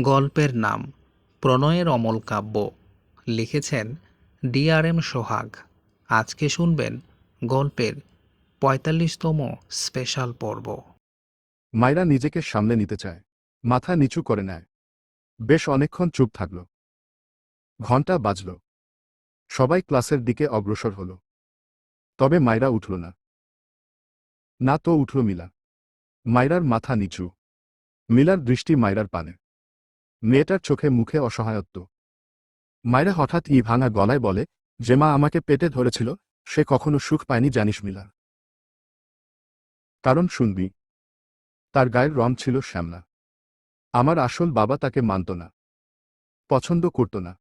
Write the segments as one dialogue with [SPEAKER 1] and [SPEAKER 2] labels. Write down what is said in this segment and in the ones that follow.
[SPEAKER 1] গল্পের নাম, প্রণয়ের অমল কাব্য। লিখেছেন ডিআরএম সোহাগ। আজকে শুনবেন গল্পের পঁয়তাল্লিশতম স্পেশাল পর্ব।
[SPEAKER 2] মায়েরা নিজেকে সামলে নিতে চায়, মাথা নিচু করে নেয়। বেশ অনেকক্ষণ চুপ থাকল। ঘণ্টা বাজল। সবাই ক্লাসের দিকে অগ্রসর হল। তবে মায়েরা উঠল না। না তো উঠল মিলা। মায়রার মাথা নিচু। মিলার দৃষ্টি মায়রার পানে। মেয়েটার চোখে মুখে অসহায়ত্ব। মায়রা হঠাৎ ই ভাঙা গলায় বলে, যে মা আমাকে পেটে ধরেছিল, সে কখনো সুখ পায়নি জানিস মিলা। কারণ শুনবি, তার গায়ের রং ছিল শ্যামলা। আমার আসল বাবা তাকে মানত না, পছন্দ করত না।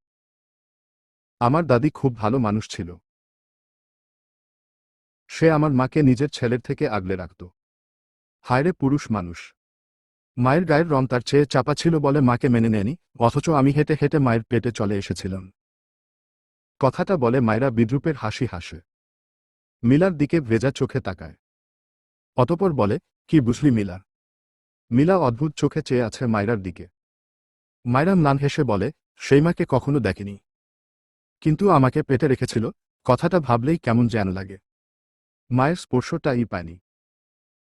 [SPEAKER 2] আমার দাদি খুব ভালো মানুষ ছিল। সে আমার মাকে নিজের ছেলের থেকে আগলে রাখত। হায়রে পুরুষ মানুষ। মায়ের গায়ের রং তার চেয়ে চাপা ছিল বলে মাকে মেনে নেয়নি, অথচ আমি হেঁটে হেঁটে মায়ের পেটে চলে এসেছিলাম। কথাটা বলে মায়েরা বিদ্রুপের হাসি হাসে। মিলার দিকে ভেজা চোখে তাকায়। অতপর বলে, কি বুঝলি মিলা? মিলা অদ্ভুত চোখে চেয়ে আছে মায়রার দিকে। মায়রা ম্লান হেসে বলে, সেই মাকে কখনো দেখেনি। কিন্তু আমাকে পেটে রেখেছিল, কথাটা ভাবলেই কেমন যেন লাগে। মায়ের স্পর্শটাই পায়নি।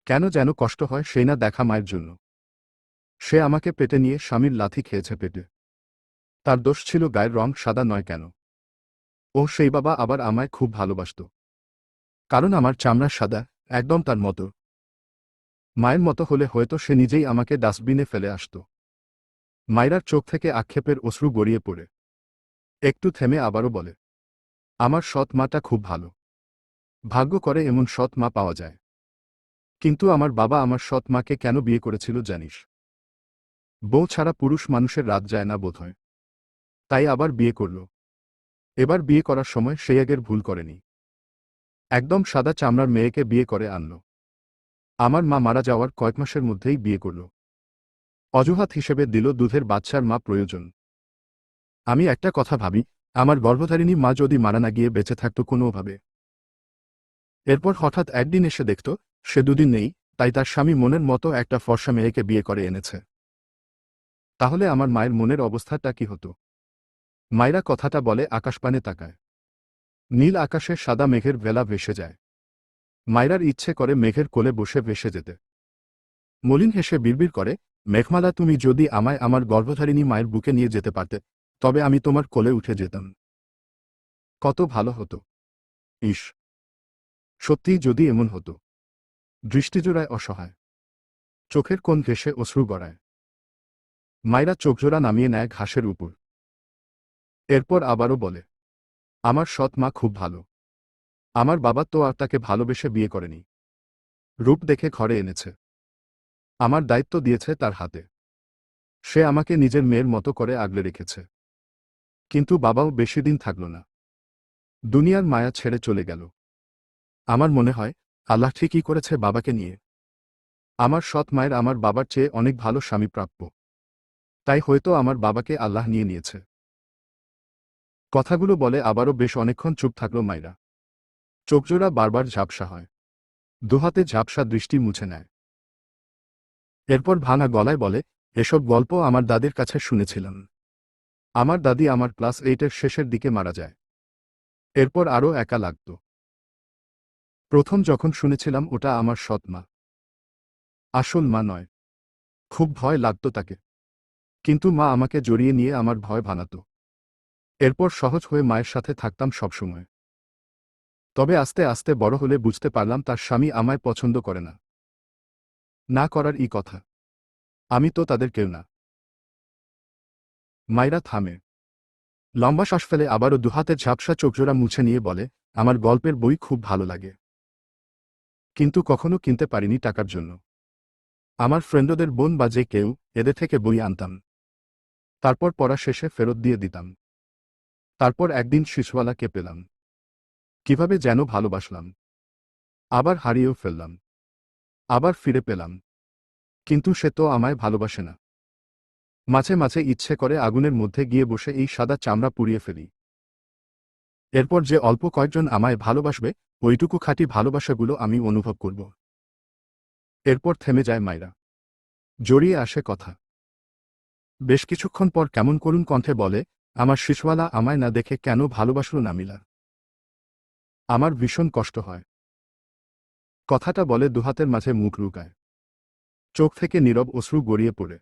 [SPEAKER 2] কেন যেন কষ্ট হয় সেই না দেখা মায়ের জন্য। সে আমাকে পেটে নিয়ে স্বামীর লাথি খেয়েছে পেটে। তার দোষ ছিল গায়ের রং সাদা নয় কেন? ও সেই বাবা আবার আমায় খুব ভালোবাসত। কারণ আমার চামড়া সাদা, একদম তার মতো। মায়ের মতো হলে হয়তো সে নিজেই আমাকে ডাস্টবিনে ফেলে আসত। মায়রার চোখ থেকে আক্ষেপের অশ্রু গড়িয়ে পড়ে। একটু থেমে আবারও বলে, আমার সৎ মাটা খুব ভালো। ভাগ্য করে এমন সৎ মা পাওয়া যায়। কিন্তু আমার বাবা আমার সৎ মাকে কেন বিয়ে করেছিল জানিস? বউ ছাড়া পুরুষ মানুষের রাত যায় না বোধহয়। তাই আবার বিয়ে করল। এবার বিয়ে করার সময় সেই আগের ভুল করেনি। একদম সাদা চামড়ার মেয়েকে বিয়ে করে আনল। আমার মা মারা যাওয়ার কয়েক মাসের মধ্যেই বিয়ে করল। অজুহাত হিসেবে দিল দুধের বাচ্চার মা প্রয়োজন। আমি একটা কথা ভাবি, আমার গর্ভধারিণী মা যদি মারা না গিয়ে বেঁচে থাকত কোনোভাবে। এরপর হঠাৎ একদিন এসে দেখত, সে দুদিন নেই, তাই তার স্বামী মনের মতো একটা ফর্সা মেয়েকে বিয়ে করে এনেছে। তাহলে আমার মায়ের মনের অবস্থাটা কি হতো? মায়েরা কথাটা বলে আকাশপানে তাকায়। নীল আকাশে সাদা মেঘের ভেলা ভেসে যায়। মায়রার ইচ্ছে করে মেঘের কোলে বসে ভেসে যেতে। মলিন হেসে বিড়বিড় করে, মেঘমালা, তুমি যদি আমায় আমার গর্ভধারিণী মায়ের বুকে নিয়ে যেতে পারতে, তবে আমি তোমার কোলে উঠে যেতাম। কত ভালো হতো। ইস, সত্যিই যদি এমন হতো। দৃষ্টিজোড়ায় অসহায়। চোখের কোন ঘেসে অশ্রু গড়ায়। মায়েরা চোখজোড়া নামিয়ে নেয় ঘাসের উপর। এরপর আবারও বলে, আমার সৎ মা খুব ভালো। আমার বাবা তো আর তাকে ভালোবেসে বিয়ে করেনি। রূপ দেখে ঘরে এনেছে। আমার দায়িত্ব দিয়েছে তার হাতে। সে আমাকে নিজের মেয়ের মতো করে আগলে রেখেছে। কিন্তু বাবাও বেশি দিন থাকল না। দুনিয়ার মায়া ছেড়ে চলে গেল। আমার মনে হয়, আল্লাহ ঠিকই করেছে বাবাকে নিয়ে। আমার সৎ মায়ের আমার বাবার চেয়ে অনেক ভালো স্বামী প্রাপ্য। তাই হয়তো আমার বাবাকে আল্লাহ নিয়ে নিয়েছে। কথাগুলো বলে আবারও বেশ অনেকক্ষণ চুপ থাকল মায়েরা চোখজোড়া বারবার ঝাপসা হয়। দুহাতে ঝাপসা দৃষ্টি মুছে নেয়। এরপর ভাঙা গলায় বলে, এসব গল্প আমার দাদির কাছে শুনেছিলাম। আমার দাদি আমার ক্লাস এইটের শেষের দিকে মারা যায়। এরপর আরও একা লাগত। প্রথম যখন শুনেছিলাম ওটা আমার সৎ মা। আসল মা নয়। খুব ভয় লাগত তাকে। কিন্তু মা আমাকে জড়িয়ে নিয়ে আমার ভয় ভানাত এরপর সহজ হয়ে মায়ের সাথে থাকতাম সবসময়। তবে আস্তে আস্তে বড় হলে বুঝতে পারলাম তার স্বামী আমায় পছন্দ করে না। না করার ই কথা। আমি তো তাদের কেউ না। মাইরা থামে। লম্বা শ্বাস ফেলে আবারও দুহাতে ঝাপসা চোখজোড়া মুছে নিয়ে বলে, আমার গল্পের বই খুব ভালো লাগে। কিন্তু কখনো কিনতে পারিনি টাকার জন্য। আমার ফ্রেন্ডদের বোন বা যে কেউ, এদের থেকে বই আনতাম। তারপর পড়া শেষে ফেরত দিয়ে দিতাম। তারপর একদিন শিশুওয়ালাকে পেলাম। কীভাবে যেন ভালোবাসলাম। আবার হারিয়েও ফেললাম। আবার ফিরে পেলাম। কিন্তু সে তো আমায় ভালোবাসে না। মাঝে মাঝে ইচ্ছে করে আগুনের মধ্যে গিয়ে বসে এই সাদা চামড়া পুড়িয়ে ফেলি। এরপর যে অল্প কয়েকজন আমায় ভালোবাসবে, ওইটুকু খাঁটি ভালোবাসাগুলো আমি অনুভব করব। এরপর থেমে যায় মায়েরা জড়িয়ে আসে কথা। বেশ কিছুক্ষণ পর কেমন করুণ কণ্ঠে বলে, আমার শিশওয়ালা আমায় না দেখে কেন ভালোবাসল না মিলা আমার ভীষণ কষ্ট হয়। কথাটা বলে দুহাতের মাঝে মুখ লুকায়। চোখ থেকে নীরব অশ্রু গড়িয়ে পড়ে।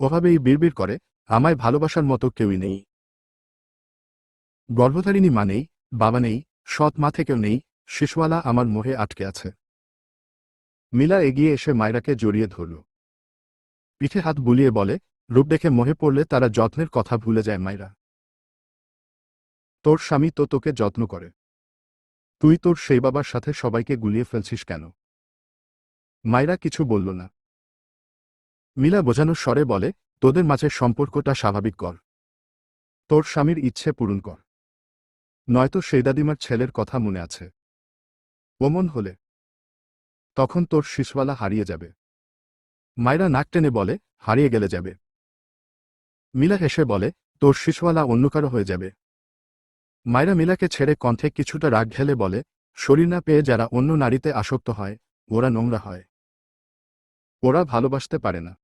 [SPEAKER 2] ওভাবেই বিড়বিড় করে, আমায় ভালোবাসার মতো কেউই নেই। গর্ভধারিণী মা নেই, বাবা নেই, সৎ মা থেকেও নেই, শিশওয়ালা আমার মোহে আটকে আছে। মিলা এগিয়ে এসে মায়রাকে জড়িয়ে ধরল। পিঠে হাত বুলিয়ে বলে রূপ দেখে মোহে পড়লে তারা যত্নের কথা ভুলে যায় মায়রা তোর স্বামী তো তোকে যত্ন করে। তুই তোর সেই বাবার সাথে সবাইকে গুলিয়ে ফেলছিস কেন? মাইরা কিছু বলল না। মিলা বোঝানোর স্বরে বলে, তোদের মাঝের সম্পর্কটা স্বাভাবিক কর। তোর স্বামীর ইচ্ছে পূরণ কর। নয়তো সেই দাদিমার ছেলের কথা মনে আছে। ওমন হলে তখন তোর শিশওয়ালা হারিয়ে যাবে। মায়রা নাক টেনে বলে, হারিয়ে গেলে যাবে। মিলা হেসে বলে, তোর শিশওয়ালা অন্য কারও হয়ে যাবে। মায়রা মিলাকে ছেড়ে কণ্ঠে কিছুটা রাগ ঢেলে বলে, শরীর না পেয়ে যারা অন্য নারীতে আসক্ত হয়, ওরা নোংরা হয়। ওরা ভালোবাসতে পারে না।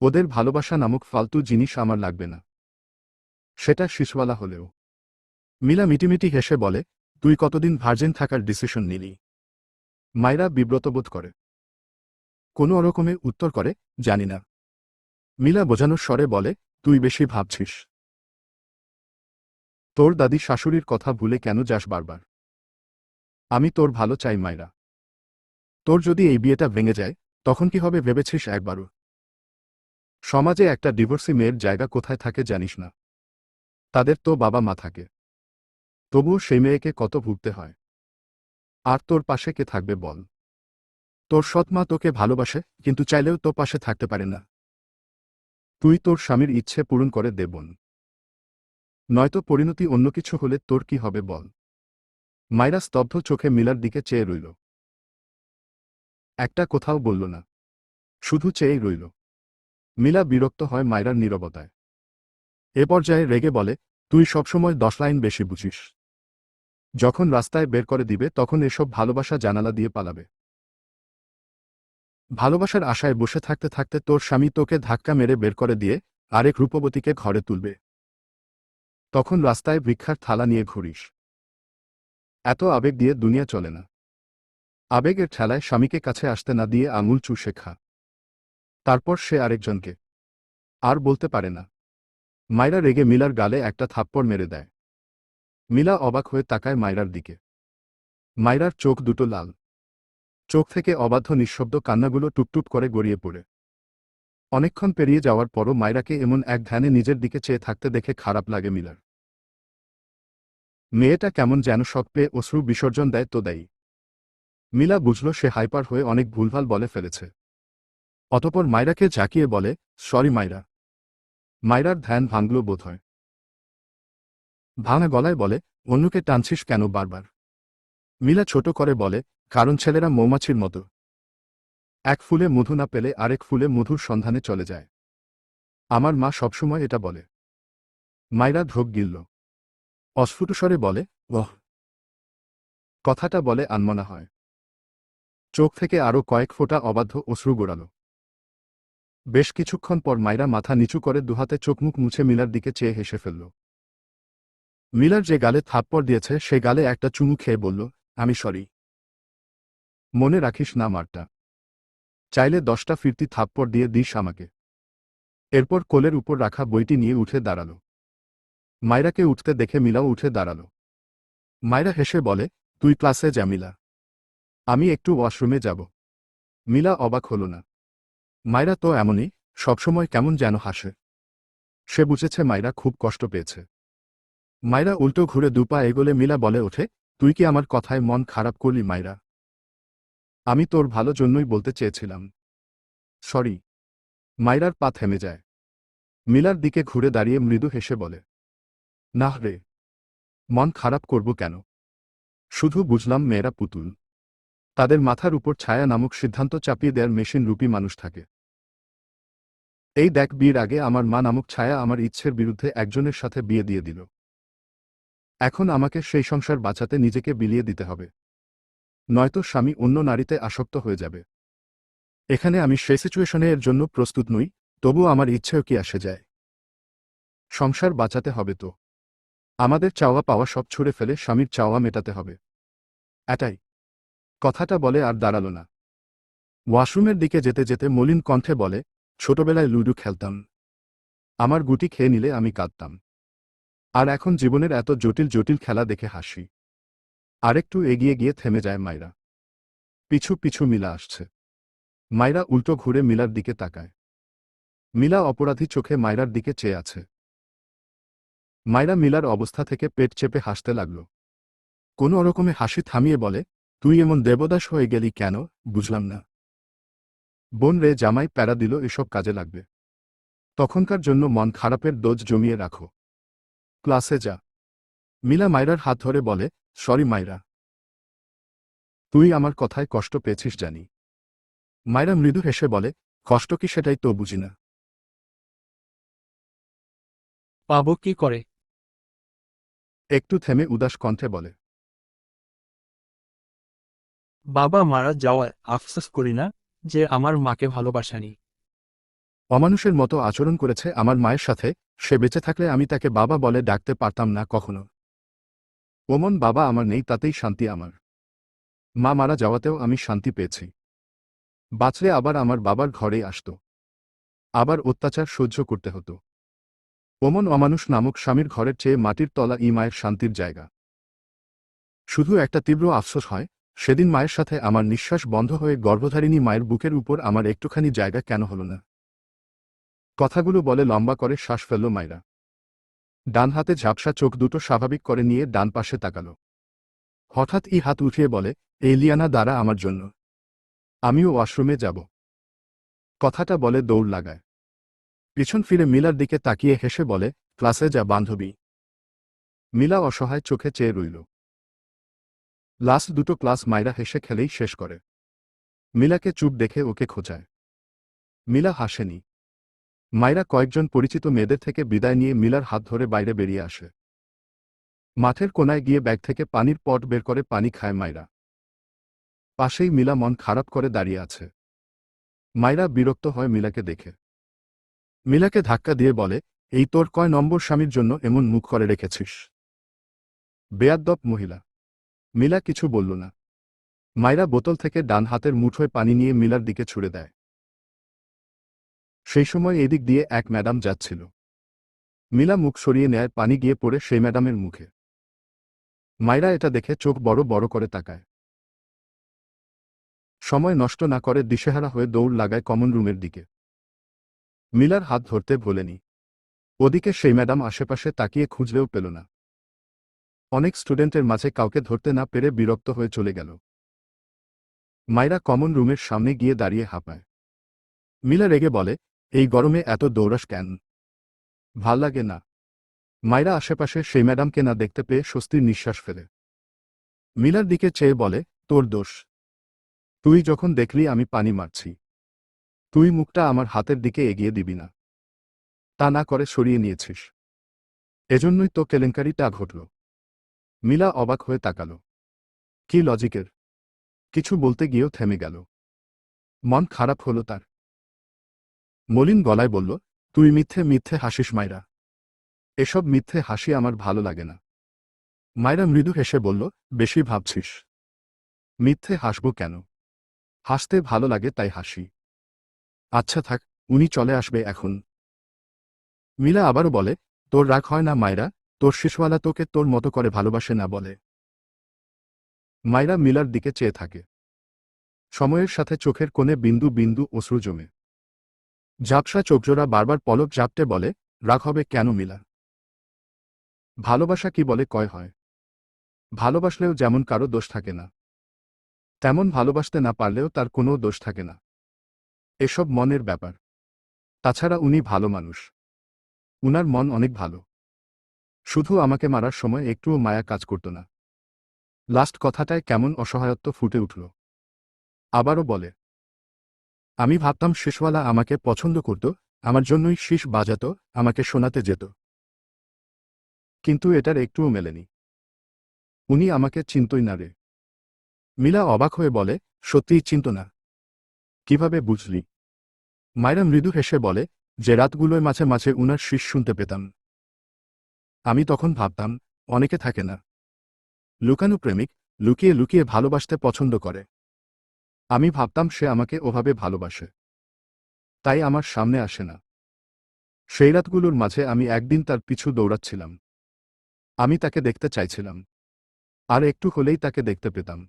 [SPEAKER 2] ওদের ভালোবাসা নামক ফালতু জিনিস আমার লাগবে না। সেটা শিশওয়ালা হলেও। মিলা মিটিমিটি হেসে বলে, তুই কতদিন ভার্জিন থাকার ডিসিশন নিলি? মায়রা বিব্রত বোধ করে। কোনো রকমে উত্তর করে, জানি না। মিলা বোঝানোর স্বরে বলে তুই বেশি ভাবছিস। তোর দাদি শাশুড়ির কথা ভুলে কেন যাস বারবার? আমি তোর ভালো চাই মায়রা তোর যদি এই বিয়েটা ভেঙে যায়, তখন কি হবে ভেবেছিস একবারও? সমাজে একটা ডিভোর্সি মেয়ের জায়গা কোথায় থাকে জানিস না। তাদের তো বাবা মা থাকে। তবুও সেই মেয়েকে কত ভুগতে হয়। আর তোর পাশে কে থাকবে বল? তোর সৎ মা তোকে ভালোবাসে, কিন্তু চাইলেও তো পাশে থাকতে পারে না। তুই তোর স্বামীর ইচ্ছে পূরণ করে দেবন নয়তো পরিণতি অন্য কিছু হলে তোর কি হবে বল। মাইরা স্তব্ধ চোখে মিলার দিকে চেয়ে রইল। একটা কোথাও বলল না। শুধু চেয়েই রইল। মিলা বিরক্ত হয় মায়রার নীরবতায়। এ পর্যায়ে রেগে বলে, তুই সবসময় দশ লাইন বেশি বুঝিস। যখন রাস্তায় বের করে দিবে, তখন এসব ভালোবাসা জানালা দিয়ে পালাবে। ভালোবাসার আশায় বসে থাকতে থাকতে তোর স্বামী তোকে ধাক্কা মেরে বের করে দিয়ে আরেক রূপবতীকে ঘরে তুলবে। তখন রাস্তায় ভিক্ষার থালা নিয়ে ঘুরিস। এত আবেগ দিয়ে দুনিয়া চলে না। আবেগের ঠেলায় স্বামীকে কাছে আসতে না দিয়ে আঙুল চুষে খা। তারপর সে আরেকজনকে। আর বলতে পারে না। মায়রা রেগে মিলার গালে একটা থাপ্পড় মেরে দেয়। মিলা অবাক হয়ে তাকায় মায়রার দিকে। মায়রার চোখ দুটো লাল। চোখ থেকে অবাধ্য নিঃশব্দ কান্নাগুলো টুপটুপ করে গড়িয়ে পড়ে। অনেকক্ষণ পেরিয়ে যাওয়ার পরও মায়রাকে এমন এক ধ্যানে নিজের দিকে চেয়ে থাকতে দেখে খারাপ লাগে মিলার। মেয়েটা কেমন যেন শখ পেয়ে অশ্রু বিসর্জন দেয় তো দেয় মিলা বুঝল সে হাইপার হয়ে অনেক ভুলভাল বলে ফেলেছে। অতপর মায়রাকে ঝাঁকিয়ে বলে, সরি মায়রা মায়রার ধ্যান ভাঙল বোধ হয় ভাঙা গলায় বলে, অন্যকে টানছিস কেন বারবার? মিলা ছোট করে বলে কারণ ছেলেরা মৌমাছির মতো। এক ফুলে মধু না পেলে আরেক ফুলে মধুর সন্ধানে চলে যায়। আমার মা সবসময় এটা বলে। মাইরা ঢোক গিলল। অস্ফুটস্বরে বলে, ওহ! কথাটা বলে আনমনা হয়। চোখ থেকে আরও কয়েক ফোঁটা অবাধ্য অশ্রু গোড়াল। বেশ কিছুক্ষণ পর মাইরা মাথা নিচু করে দুহাতে চোখমুখ মুছে মিলার দিকে চেয়ে হেসে ফেলল। মিলার যে গালে থাপ্পড় দিয়েছে, সে গালে একটা চুমু খেয়ে বলল, আমি সরি। মনে রাখিস না, মারটা। চাইলে দশটা ফিরতি থাপ্পড় দিয়ে দিস আমাকে। এরপর কোলের উপর রাখা বইটি নিয়ে উঠে দাঁড়াল। মায়রাকে উঠতে দেখে মিলাও উঠে দাঁড়াল। মায়রা হেসে বলে, তুই ক্লাসে যা, মিলা। আমি একটু ওয়াশরুমে যাব মিলা অবাক হল না। মায়রা তো এমনই, সবসময় কেমন যেন হাসে। সে বুঝেছে মায়রা খুব কষ্ট পেয়েছে। মায়রা উল্টো ঘুরে দুপা এগোলে মিলা বলে ওঠে, তুই কি আমার কথায় মন খারাপ করলি মায়রা আমি তোর ভালো জন্যই বলতে চেয়েছিলাম। সরি। মাইরার পা থেমে যায়। মিলার দিকে ঘুরে দাঁড়িয়ে মৃদু হেসে বলে নাহ রে, মন খারাপ করব কেন? শুধু বুঝলাম মেয়েরা পুতুল। তাদের মাথার উপর ছায়া নামক সিদ্ধান্ত চাপিয়ে দেওয়ার মেশিন রূপী মানুষ থাকে। এই দেখ বিয়ের আগে আমার মা নামক ছায়া আমার ইচ্ছের বিরুদ্ধে একজনের সাথে বিয়ে দিয়ে দিল। এখন আমাকে সেই সংসার বাঁচাতে নিজেকে বিলিয়ে দিতে হবে। নয়তো স্বামী অন্য নারীতে আসক্ত হয়ে যাবে। এখানে আমি সে সিচুয়েশনে এর জন্য প্রস্তুত নই তবু আমার ইচ্ছেও কি আসে যায়। সংসার বাঁচাতে হবে তো। আমাদের চাওয়া পাওয়া সব ছুড়ে ফেলে স্বামীর চাওয়া মেটাতে হবে। এটাই। কথাটা বলে আর দাঁড়াল না। ওয়াশরুমের দিকে যেতে যেতে মলিন কণ্ঠে বলে, ছোটবেলায় লুডু খেলতাম। আমার গুটি খেয়ে নিলে আমি কাঁদতাম। আর এখন জীবনের এত জটিল জটিল খেলা দেখে হাসি। আরেকটু এগিয়ে গিয়ে থেমে যায় মাইরা। পিছু পিছু মিলা আসছে। মাইরা উল্টো ঘুরে মিলার দিকে তাকায়। মিলা অপরাধী চোখে মায়রার দিকে চেয়ে আছে। মায়রা মিলার অবস্থা থেকে পেট চেপে হাসতে লাগল। কোনো রকমে হাসি থামিয়ে বলে, তুই এমন দেবদাস হয়ে গেলি কেন? বুঝলাম না। বোন রে জামাই প্যারা দিল এসব কাজে লাগবে। তখনকার জন্য মন খারাপের দোজ জমিয়ে রাখো। ক্লাসে যা। মিলা মায়রার হাত ধরে বলে সরি মায়রা তুই আমার কথায় কষ্ট পেয়েছিস জানি। মায়রা মৃদু হেসে বলে কষ্ট কি সেটাই তো বুঝি না।
[SPEAKER 3] পাব কি করে?
[SPEAKER 2] একটু থেমে উদাস কণ্ঠে বলে।
[SPEAKER 3] বাবা মারা যাওয়ায় আফসোস করি না যে আমার মাকে ভালোবাসানি।
[SPEAKER 2] অমানুষের মতো আচরণ করেছে আমার মায়ের সাথে সে বেঁচে থাকলে আমি তাকে বাবা বলে ডাকতে পারতাম না কখনো। ওমন, বাবা আমার নেই, তাতেই শান্তি আমার। মা মারা যাওয়াতেও আমি শান্তি পেয়েছি। বাঁচলে আবার আমার বাবার ঘরেই আসত। আবার অত্যাচার সহ্য করতে হতো। ওমন অমানুষ নামক স্বামীর ঘরের চেয়ে মাটির তলা ই মায়ের শান্তির জায়গা। শুধু একটা তীব্র আফসোস হয়, সেদিন মায়ের সাথে আমার নিঃশ্বাস বন্ধ হয়ে গর্ভধারিণী মায়ের বুকের উপর আমার একটুখানি জায়গা কেন হল না? কথাগুলো বলে লম্বা করে শ্বাস ফেলল মাইরা ডান হাতে ঝাপসা চোখ দুটো স্বাভাবিক করে নিয়ে ডান পাশে তাকাল। হঠাৎ ই হাত উঠিয়ে বলে এলিয়ানা দ্বারা আমার জন্য। আমিও ওয়াশরুমে যাব। কথাটা বলে দৌড় লাগায়। পিছন ফিরে মিলার দিকে তাকিয়ে হেসে বলে, ক্লাসে যা, বান্ধবী। মিলা অসহায় চোখে চেয়ে রইল। লাস্ট দুটো ক্লাস মাইরা হেসে খেলেই শেষ করে। মিলাকে চুপ দেখে ওকে খোঁজায় মিলা হাসেনি। মাইরা কয়েকজন পরিচিত মেয়েদের থেকে বিদায় নিয়ে মিলার হাত ধরে বাইরে বেরিয়ে আসে। মাঠের কোনায় গিয়ে ব্যাগ থেকে পানির পট বের করে পানি খায় মাইরা। পাশেই মিলা মন খারাপ করে দাঁড়িয়ে আছে। মাইরা বিরক্ত হয় মিলাকে দেখে। মিলাকে ধাক্কা দিয়ে বলে, এই তোর কয় নম্বর স্বামীর জন্য এমন মুখ করে রেখেছিস? বেয়াদ্দপ মহিলা। মিলা কিছু বলল না। মাইরা বোতল থেকে ডান হাতের মুঠোয় পানি নিয়ে মিলার দিকে ছুড়ে দেয়। সেই সময় এদিক দিয়ে এক ম্যাডাম যাচ্ছিল। মিলা মুখ সরিয়ে নেয় পানি গিয়ে পড়ে সেই ম্যাডামের মুখে। মাইরা এটা দেখে চোখ বড় বড় করে তাকায়। সময় নষ্ট না করে দিশেহারা হয়ে দৌড় লাগায় কমন রুমের দিকে। মিলার হাত ধরতে ভোলেনি। ওদিকে সেই ম্যাডাম আশেপাশে তাকিয়ে খুঁজলেও পেল না। অনেক স্টুডেন্টের মাঝে কাউকে ধরতে না পেরে বিরক্ত হয়ে চলে গেল। মাইরা কমন রুমের সামনে গিয়ে দাঁড়িয়ে হাঁপায়। মিলা রেগে বলে এই গরমে এত দৌড়াস কেন? ভালো লাগে না। মাইরা আশেপাশে সেই ম্যাডামকে না দেখতে পেয়ে স্বস্তির নিঃশ্বাস ফেলে। মিলার দিকে চেয়ে বলে, তোর দোষ। তুই যখন দেখলি আমি পানি মারছি। তুই মুখটা আমার হাতের দিকে এগিয়ে দিবি না। তা না করে সরিয়ে নিয়েছিস। এজন্যই তো কেলেঙ্কারিটা ঘটল মিলা অবাক হয়ে তাকাল। কি লজিকের কিছু বলতে গিয়েও থেমে গেল। মন খারাপ হলো তার। মলিন গলায় বলল, তুই মিথ্যে মিথ্যে হাসিস, মাইরা। এসব মিথ্যে হাসি আমার ভালো লাগে না। মাইরা মৃদু হেসে বলল, বেশি ভাবছিস। মিথ্যে হাসব কেন? হাসতে ভালো লাগে তাই হাসি। আচ্ছা থাক, উনি চলে আসবে এখন। মিলা আবারও বলে, তোর রাগ হয় না মায়রা তোর শিশুয়ালা তোকে তোর মতো করে ভালোবাসে না বলে। মায়রা মিলার দিকে চেয়ে থাকে। সময়ের সাথে চোখের কোণে বিন্দু বিন্দু অশ্রু জমে। ঝাপসা চোখজোড়া বারবার পলক ঝাপটে বলে, রাগ হবে কেন মিলা? ভালোবাসা কি বলে কয় হয়? ভালোবাসলেও যেমন কারও দোষ থাকে না, তেমন ভালোবাসতে না পারলেও তার কোনো দোষ থাকে না। এসব মনের ব্যাপার। তাছাড়া উনি ভালো মানুষ। উনার মন অনেক ভালো। শুধু আমাকে মারার সময় একটুও মায়া কাজ করত না। লাস্ট কথাটায় কেমন অসহায়ত্ব ফুটে উঠল। আবারও বলে আমি ভাবতাম শেষওয়ালা আমাকে পছন্দ করত, আমার জন্যই শীষ বাজাত, আমাকে শোনাতে যেত। কিন্তু এটার একটুও মেলেনি। উনি আমাকে চিন্তই না রে। মিলা অবাক হয়ে বলে, সত্যিই চিন্ত না। কীভাবে বুঝলি? মায়েরা মৃদু হেসে বলে, যে রাতগুলোয় মাঝে মাঝে উনার শীষ শুনতে পেতাম। আমি তখন ভাবতাম, অনেকে থাকে না। লুকানো প্রেমিক, লুকিয়ে লুকিয়ে ভালোবাসতে পছন্দ করে। আমি ভাবতাম সে আমাকে ওভাবে ভালোবাসে। তাই আমার সামনে আসে না। সেই রাতগুলোর মাঝে আমি একদিন তার পিছু দৌড়াচ্ছিলাম। আমি তাকে দেখতে চাইছিলাম। আর একটু হলেই তাকে দেখতে পেতাম।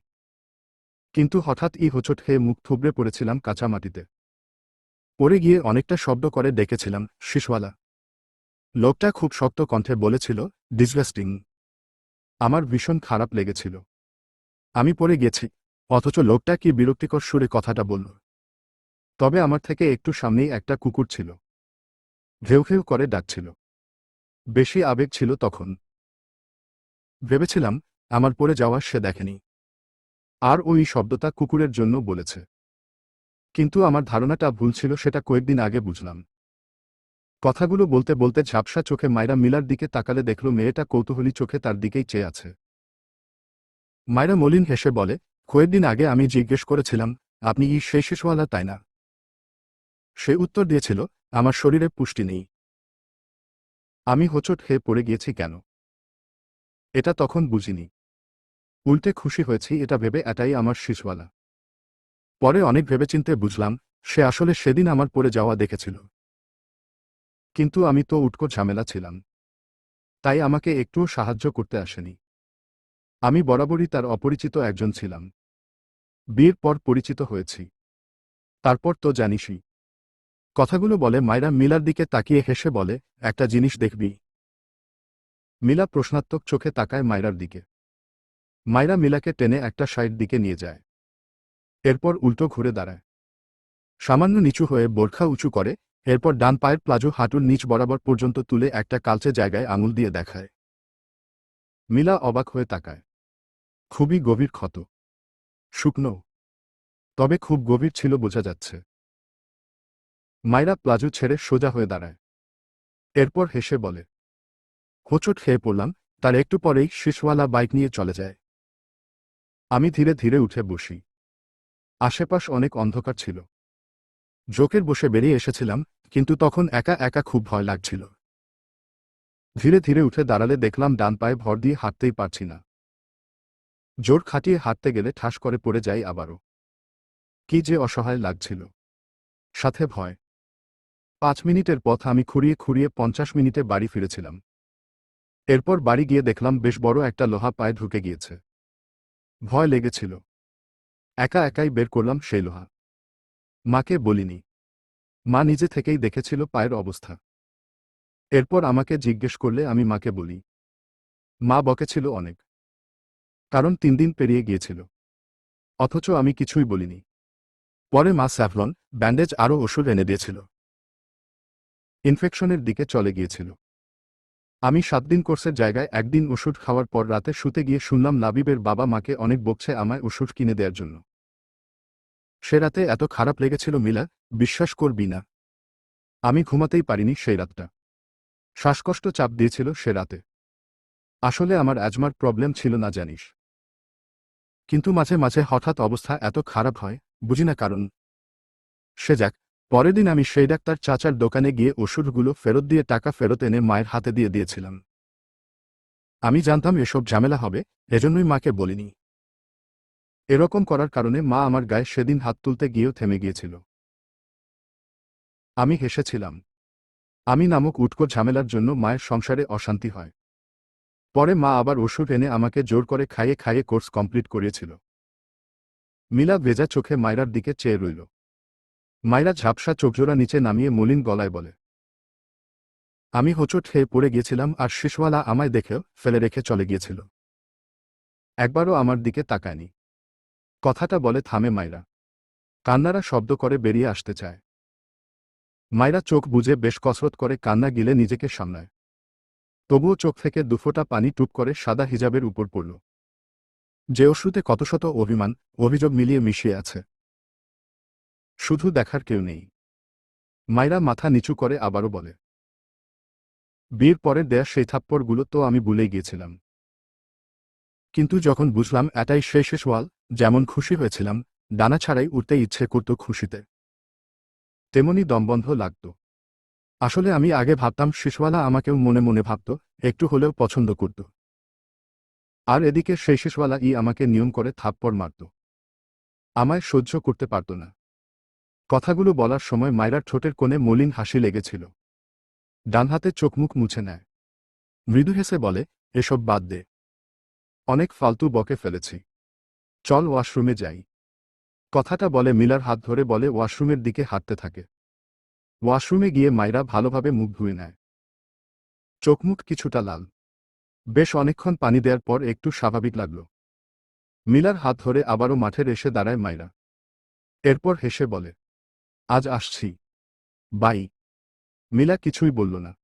[SPEAKER 2] কিন্তু হঠাৎ ই হোঁচট হয়ে মুখ থুবড়ে পড়েছিলাম কাঁচা মাটিতে। পড়ে গিয়ে অনেকটা শব্দ করে ডেকেছিলাম, শিশওয়ালা। লোকটা খুব শক্ত কণ্ঠে বলেছিল, ডিসগাস্টিং। আমার ভীষণ খারাপ লেগেছিল। আমি পড়ে গেছি। অথচ লোকটা কি বিরক্তিকর সুরে কথাটা বলল। তবে আমার থেকে একটু সামনেই একটা কুকুর ছিল। ঘেউ ঘেউ করে ডাকছিল। বেশি আবেগ ছিল তখন। ভেবেছিলাম, আমার পড়ে যাওয়া সে দেখেনি। আর ওই শব্দটা কুকুরের জন্য বলেছে। কিন্তু আমার ধারণাটা ভুল ছিল সেটা কয়েকদিন আগে বুঝলাম। কথাগুলো বলতে বলতে ঝাপসা চোখে মায়েরা মিলার দিকে তাকালে দেখল মেয়েটা কৌতূহলী চোখে তার দিকেই চেয়ে আছে। মায়েরা মলিন হেসে বলে কয়েকদিন আগে আমি জিজ্ঞেস করেছিলাম, আপনি ই সেই শিশুওয়ালা তাই না? সে উত্তর দিয়েছিল, আমার শরীরে পুষ্টি নেই। আমি হোঁচট খেয়ে পড়ে গিয়েছি কেন? এটা তখন বুঝিনি। উল্টে খুশি হয়েছি, এটা ভেবে এটাই আমার শিশুওয়ালা। পরে অনেক ভেবেচিন্তে বুঝলাম, সে আসলে সেদিন আমার পড়ে যাওয়া দেখেছিল। কিন্তু আমি তো উটকো ঝামেলা ছিলাম। তাই আমাকে একটুও সাহায্য করতে আসেনি। আমি বরাবরই তার অপরিচিত একজন ছিলাম। বিয়ের পর পরিচিত হয়েছি। তারপর তো জানিসই। কথাগুলো বলে মায়েরা মিলার দিকে তাকিয়ে হেসে বলে, একটা জিনিস দেখবি। মিলা প্রশ্নাত্মক চোখে তাকায় মায়রার দিকে। মায়রা মিলাকে টেনে একটা সাইড দিকে নিয়ে যায়। এরপর উল্টো ঘুরে দাঁড়ায়। সামান্য নিচু হয়ে বোরখা উঁচু করে, এরপর ডান পায়ের প্লাজো হাঁটুর নিচ বরাবর পর্যন্ত তুলে একটা কালচে জায়গায় আঙুল দিয়ে দেখায়। মিলা অবাক হয়ে তাকায়। খুবই গভীর ক্ষত। শুকনো। তবে খুব গভীর ছিল বোঝা যাচ্ছে। মায়রা প্লাজো ছেড়ে সোজা হয়ে দাঁড়ায়। এরপর হেসে বলে, হোঁচট খেয়ে পড়লাম, তার একটু পরেই শিশওয়ালা বাইক নিয়ে চলে যায়। আমি ধীরে ধীরে উঠে বসি। আশেপাশ অনেক অন্ধকার ছিল। জোকের বসে বেরিয়ে এসেছিলাম, কিন্তু তখন একা একা খুব ভয় লাগছিল। ধীরে ধীরে উঠে দাঁড়ালে দেখলাম ডান পায়ে ভর দিয়ে হাঁটতেই পারছি না। জোর খাটিয়ে হাঁটতে গেলে ঠাস করে পড়ে যাই আবারও। কি যে অসহায় লাগছিল। সাথে ভয়। পাঁচ মিনিটের পথ আমি খুঁড়িয়ে খুঁড়িয়ে পঞ্চাশ মিনিটে বাড়ি ফিরেছিলাম। এরপর বাড়ি গিয়ে দেখলাম বেশ বড় একটা লোহা পায়ে ঢুকে গিয়েছে। ভয় লেগেছিল। একা একাই বের করলাম সেই লোহা। মাকে বলিনি। মা নিজে থেকেই দেখেছিল পায়ের অবস্থা। এরপর আমাকে জিজ্ঞেস করলে আমি মাকে বলি। মা বকেছিল অনেক। কারণ তিন দিন পেরিয়ে গিয়েছিল। অথচ আমি কিছুই বলিনি। পরে মা স্যাফলন ব্যান্ডেজ আরও ওষুধ এনে দিয়েছিল। ইনফেকশনের দিকে চলে গিয়েছিল। আমি সাত দিন কোর্সের জায়গায় একদিন ওষুধ খাওয়ার পর রাতে শুতে গিয়ে শুনলাম নাবিবের বাবা মাকে অনেক বকছে আমায় ওষুধ কিনে দেওয়ার জন্য। সে রাতে এত খারাপ লেগেছিল মিলা, বিশ্বাস করবি না। আমি ঘুমাতেই পারিনি সেই রাতটা। শ্বাসকষ্ট চাপ দিয়েছিল সে রাতে। আসলে আমার অ্যাজমার প্রবলেম ছিল না জানিস। কিন্তু মাঝে মাঝে হঠাৎ অবস্থা এত খারাপ হয়, বুঝি না কারণ। সে যাক, পরের দিন আমি সেই ডাক্তার চাচার দোকানে গিয়ে ওষুধগুলো ফেরত দিয়ে টাকা ফেরত এনে মায়ের হাতে দিয়ে দিয়েছিলাম। আমি জানতাম এসব ঝামেলা হবে, এজন্যই মাকে বলিনি। এরকম করার কারণে মা আমার গায়ে সেদিন হাত তুলতে গিয়েও থেমে গিয়েছিল। আমি হেসেছিলাম। আমি নামক উটকো ঝামেলার জন্য মায়ের সংসারে অশান্তি হয়। পরে মা আবার ওষুধ এনে আমাকে জোর করে খাইয়ে খাইয়ে কোর্স কমপ্লিট করিয়েছিল। মিলা ভেজা চোখে মায়রার দিকে চেয়ে রইল। মায়রা ঝাপসা চোখজোড়া নিচে নামিয়ে মলিন গলায় বলে, আমি হোঁচট খেয়ে পড়ে গিয়েছিলাম আর শিশওয়ালা আমায় দেখেও ফেলে রেখে চলে গিয়েছিল। একবারও আমার দিকে তাকায়নি। কথাটা বলে থামে মায়রা কান্নারা শব্দ করে বেরিয়ে আসতে চায়। মায়রা চোখ বুঝে বেশ কসরত করে কান্না গিলে নিজেকে সামলায়। তবুও চোখ থেকে দুফোটা পানি টুপ করে সাদা হিজাবের উপর পড়ল। যে ওষুধে কত শত অভিমান, অভিযোগ মিলিয়ে মিশিয়ে আছে। শুধু দেখার কেউ নেই। মাইরা মাথা নিচু করে আবারও বলে বিয়ের পরের দেয়া সেই থাপ্পড়গুলো তো আমি ভুলেই গিয়েছিলাম। কিন্তু যখন বুঝলাম এটাই শেষ শেষ ওয়াল, যেমন খুশি হয়েছিলাম, ডানা ছাড়াই উঠতে ইচ্ছে করত খুশিতে। তেমনি দমবন্ধ লাগত। আসলে আমি আগে ভাবতাম শিশওয়ালা আমাকেও মনে মনে ভাবত, একটু হলেও পছন্দ করত। আর এদিকে সেই শিশওয়ালা ই আমাকে নিয়ম করে থাপ্পড় মারত। আমায় সহ্য করতে পারত না। কথাগুলো বলার সময় মায়রার ঠোঁটের কোণে মলিন হাসি লেগেছিল। ডান হাতে চোখ মুখ মুছে নেয়। মৃদু হেসে বলে, এসব বাদ দে। অনেক ফালতু বকে ফেলেছি। চল ওয়াশরুমে যাই। কথাটা বলে মিলার হাত ধরে বলে ওয়াশরুমের দিকে হাঁটতে থাকে। ওয়াশরুমে গিয়ে মাইরা ভালোভাবে মুখ ধুয়ে নেয়। চোখমুখ কিছুটা লাল। বেশ অনেকক্ষণ পানি দেওয়ার পর একটু স্বাভাবিক লাগল। মিলার হাত ধরে আবারও মাঠের এসে দাঁড়ায় মাইরা। এরপর হেসে বলে, আজ আসছি। বাই। মিলা কিছুই বলল না।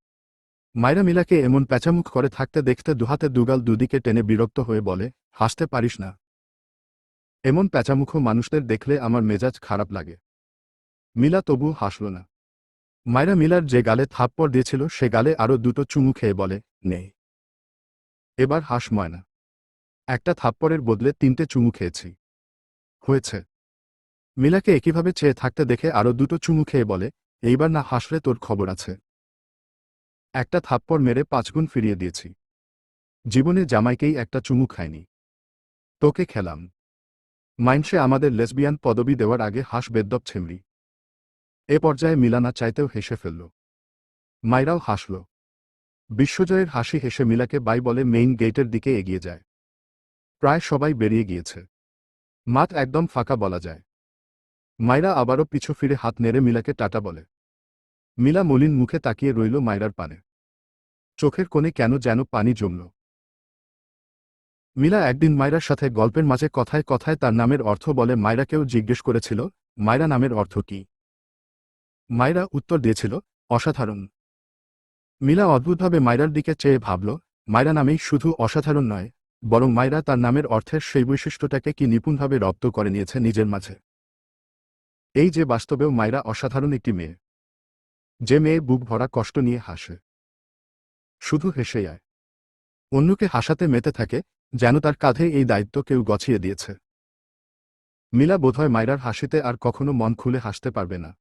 [SPEAKER 2] মাইরা মিলাকে এমন প্যাচামুখ করে থাকতে দেখতে দুহাতে দুগাল দুদিকে টেনে বিরক্ত হয়ে বলে, হাসতে পারিস না। এমন প্যাচামুখ মানুষদের দেখলে আমার মেজাজ খারাপ লাগে মিলা তবু হাসল না। মায়েরা মিলার যে গালে থাপ্পড় দিয়েছিল, সে গালে আরও দুটো চুমু খেয়ে বলে, নেই। এবার হাস ময়না। একটা থাপ্পড়ের বদলে তিনটে চুমু খেয়েছি। হয়েছে। মিলাকে একইভাবে চেয়ে থাকতে দেখে আরও দুটো চুমু খেয়ে বলে, এইবার না হাসলে তোর খবর আছে। একটা থাপ্পড় মেরে পাঁচগুণ ফিরিয়ে দিয়েছি। জীবনে জামাইকেই একটা চুমু খায়নি তোকে খেলাম। মাইনসে আমাদের লেসবিয়ান পদবি দেওয়ার আগে হাস বেদ্যপ ছেমরি এ পর্যায়ে মিলানা চাইতেও হেসে ফেলল। মাইরাও হাসল। বিশ্বজয়ের হাসি হেসে মিলাকে বাই বলে মেইন গেটের দিকে এগিয়ে যায়। প্রায় সবাই বেরিয়ে গিয়েছে। মাঠ একদম ফাঁকা বলা যায়। মাইরা আবারও পিছু ফিরে হাত নেড়ে মিলাকে টাটা বলে। মিলা মলিন মুখে তাকিয়ে রইল মাইরার পানে। চোখের কোণে কেন যেন পানি জমল। মিলা একদিন মাইরার সাথে গল্পের মাঝে কথায় কথায় তার নামের অর্থ বলে মাইরাকেও জিজ্ঞেস করেছিল, মাইরা নামের অর্থ কি? মাইরা উত্তর দিয়েছিল, অসাধারণ। মিলা অদ্ভুতভাবে মাইরার দিকে চেয়ে ভাবল, মাইরা নামেই শুধু অসাধারণ নয়, বরং মাইরা তার নামের অর্থের সেই বৈশিষ্ট্যটাকে কি নিপুণভাবে রপ্ত করে নিয়েছে নিজের মাঝে? এই যে বাস্তবেও মাইরা অসাধারণ একটি মেয়ে। যে মেয়ে বুক ভরা কষ্ট নিয়ে হাসে। শুধু হেসে যায় অন্যকে হাসাতে মেতে থাকে, যেন তার কাঁধে এই দায়িত্ব কেউ গছিয়ে দিয়েছে। মিলা বোধহয় মাইরার হাসিতে আর কখনো মন খুলে হাসতে পারবে না।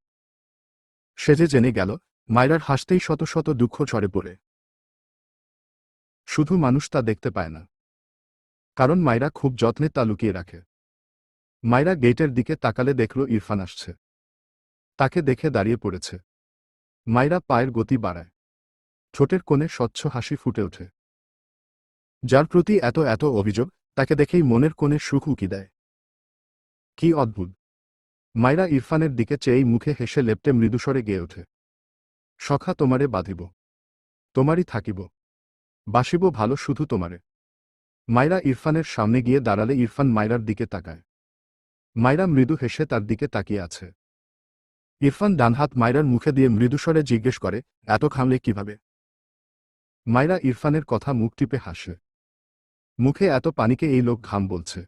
[SPEAKER 2] সে যে জেনে গেল মায়রার হাসতেই শত শত দুঃখ ঝরে পড়ে। শুধু মানুষ তা দেখতে পায় না। কারণ মায়রা খুব যত্নে তা লুকিয়ে রাখে। মায়রা গেটের দিকে তাকালে দেখল ইরফান আসছে। তাকে দেখে দাঁড়িয়ে পড়েছে। মায়রা পায়ের গতি বাড়ায়। ঠোঁটের কোণে স্বচ্ছ হাসি ফুটে ওঠে। যার প্রতি এত এত অভিযোগ, তাকে দেখেই মনের কোণে সুখ উকি দেয়। কি অদ্ভুত! মায়রা ইরফানের দিকে চেয়েই মুখে হেসে লেপটে মৃদুস্বরে গেয়ে ওঠে। সখা তোমারে বাঁধিব। তোমারই থাকিব। বাসিব ভালো শুধু তোমারে। মাইরা ইরফানের সামনে গিয়ে দাঁড়ালে ইরফান মাইরার দিকে তাকায়। মাইরা মৃদু হেসে তার দিকে তাকিয়ে আছে। ইরফান ডানহাত মাইরার মুখে দিয়ে মৃদুস্বরে জিজ্ঞেস করে, এত খামলে কীভাবে? মাইরা ইরফানের কথা মুখ টিপে হাসে। মুখে এত পানিকে এই লোক ঘাম বলছে।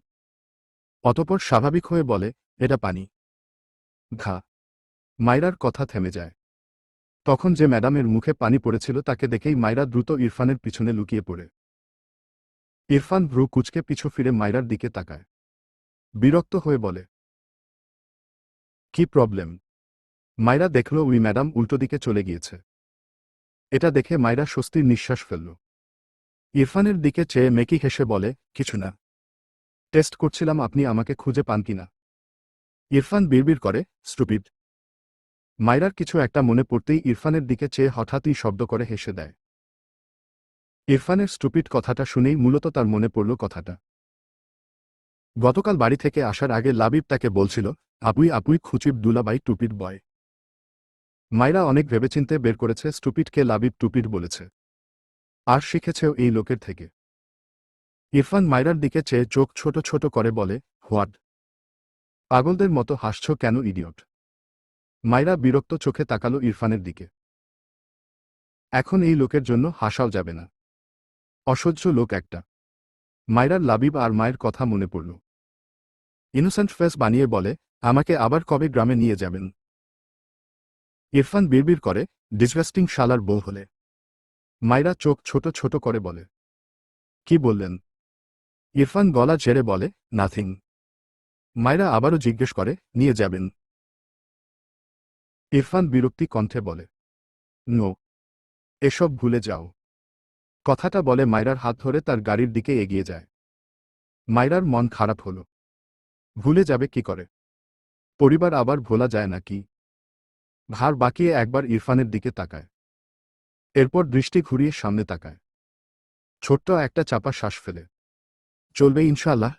[SPEAKER 2] অতপর স্বাভাবিক হয়ে বলে, এটা পানি। ঘা। মায়রার কথা থেমে যায়। তখন যে ম্যাডামের মুখে পানি পড়েছিল তাকে দেখেই মায়রা দ্রুত ইরফানের পিছনে লুকিয়ে পড়ে। ইরফান ভ্রু কুচকে পিছু ফিরে মায়রার দিকে তাকায়। বিরক্ত হয়ে বলে, কি প্রবলেম? মায়রা দেখল ওই ম্যাডাম উল্টো দিকে চলে গিয়েছে। এটা দেখে মায়রা স্বস্তির নিঃশ্বাস ফেলল। ইরফানের দিকে চেয়ে মেকি হেসে বলে, কিছু না। টেস্ট করছিলাম, আপনি আমাকে খুঁজে পান কিনা ইরফান বিড়বিড় করে, স্টুপিড। মায়রার কিছু একটা মনে পড়তেই ইরফানের দিকে চেয়ে হঠাৎই শব্দ করে হেসে দেয়। ইরফানের স্টুপিড কথাটা শুনেই মূলত তার মনে পড়ল কথাটা। গতকাল বাড়ি থেকে আসার আগে লাবিব তাকে বলছিল, আপুই আপুই খুচিব দুলাবাই টুপির বয়। মাইরা অনেক ভেবেচিন্তে বের করেছে, স্টুপিডকে লাবিব টুপির বলেছে। আর শিখেছেও এই লোকের থেকে। ইরফান মাইরার দিকে চেয়ে চোখ ছোট ছোট করে বলে, হোয়াট? পাগলদের মতো হাসছ কেন, ইডিয়ট? মাইরা বিরক্ত চোখে তাকালো ইরফানের দিকে। এখন এই লোকের জন্য হাসাও যাবে না। অসহ্য লোক একটা। মাইরার লাবিব আর মায়ের কথা মনে পড়ল। ইনোসেন্ট ফেস বানিয়ে বলে, আমাকে আবার কবে গ্রামে নিয়ে যাবেন? ইরফান বিড়বিড় করে, ডিসগাস্টিং শালার বউ হলে। মায়রা চোখ ছোট ছোট করে বলে, কি বললেন? ইরফান গলা ঝেড়ে বলে, নাথিং। মায়রা আবারও জিজ্ঞেস করে, নিয়ে যাবেন? ইরফান বিরক্তি কণ্ঠে বলে, নো, এসব ভুলে যাও। কথাটা বলে মায়রার হাত ধরে তার গাড়ির দিকে এগিয়ে যায়। মায়রার মন খারাপ হল। ভুলে যাবে কি করে? পরিবার আবার ভোলা যায় নাকি? ভার বাকিয়ে একবার ইরফানের দিকে তাকায়। এরপর দৃষ্টি ঘুরিয়ে সামনে তাকায়। ছোট্ট একটা চাপা শ্বাস ফেলে। চলবে ইনশাআল্লাহ।